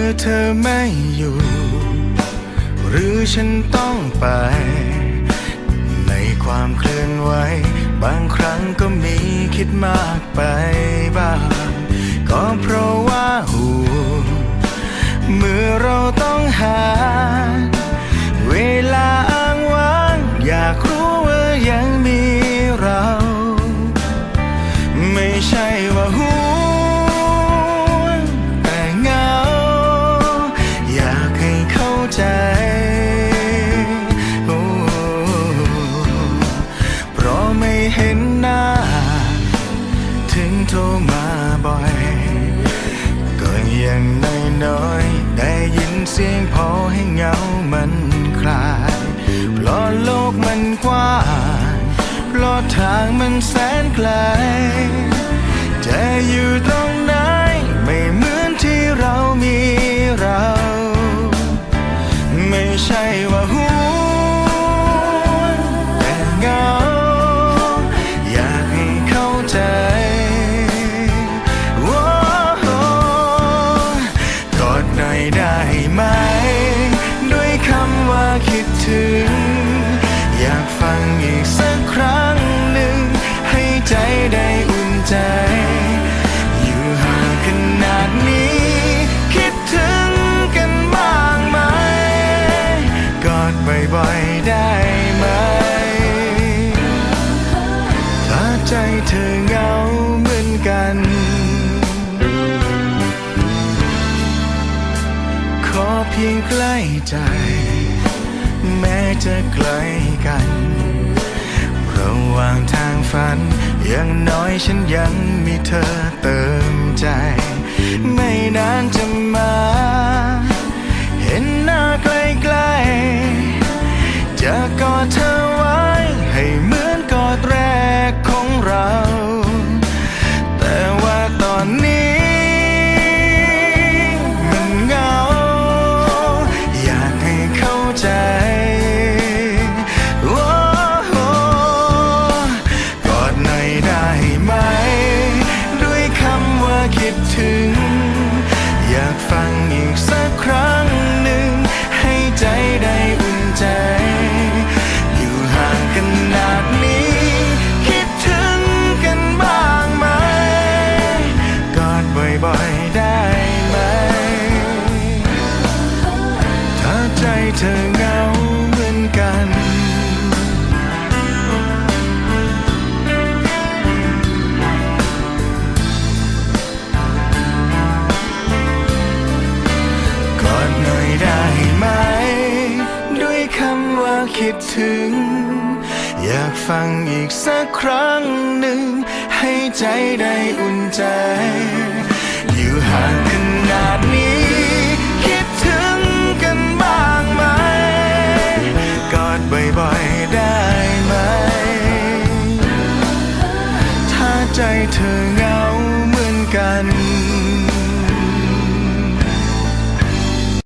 มื่อเธอไม่อยู่ หรือฉันต้องไป ในความเคลื่อนไหว บางครั้งก็มีคิดมากไปบ้าง ก็เพราะว่าห่วงเมื่อเราต้องหา งโทรมาบ่อย ก็ยังน้อยๆได้ยินเสียงพอให้เหงามันคลาย เพราะโลกมันกว้างเพราะทางมันแสนไกล ได้ไหม ด้วยคำว่าคิดถึง อยากฟังอีกสักครั้งหนึ่ง ให้ใจได้อุ่นใจ อยู่ห่างขนาดนี้ คิดถึงกันบ้างไหม กอดบ่อยๆได้ไหม ถ้าใจเธอเหงา อเพียงใกล้ใจ แม้จะไกลกัน ระหว่างทางฝัน อย่างน้อยฉันยังมีเธอเติมใจ ไม่นานจะมา เห็นหน้าใกล้ๆจะกอดเธอำว่ คิดถึง อยากฟังอีกสักครั้งหนึ่ง ให้ใจได้อุ่นใจ อยู่ห่างขนาดนี้ คิดถึงกันบ้างไหม กอดบ่อยๆได้ไหม ถ้าใจเธอเหงาเหมือนกัน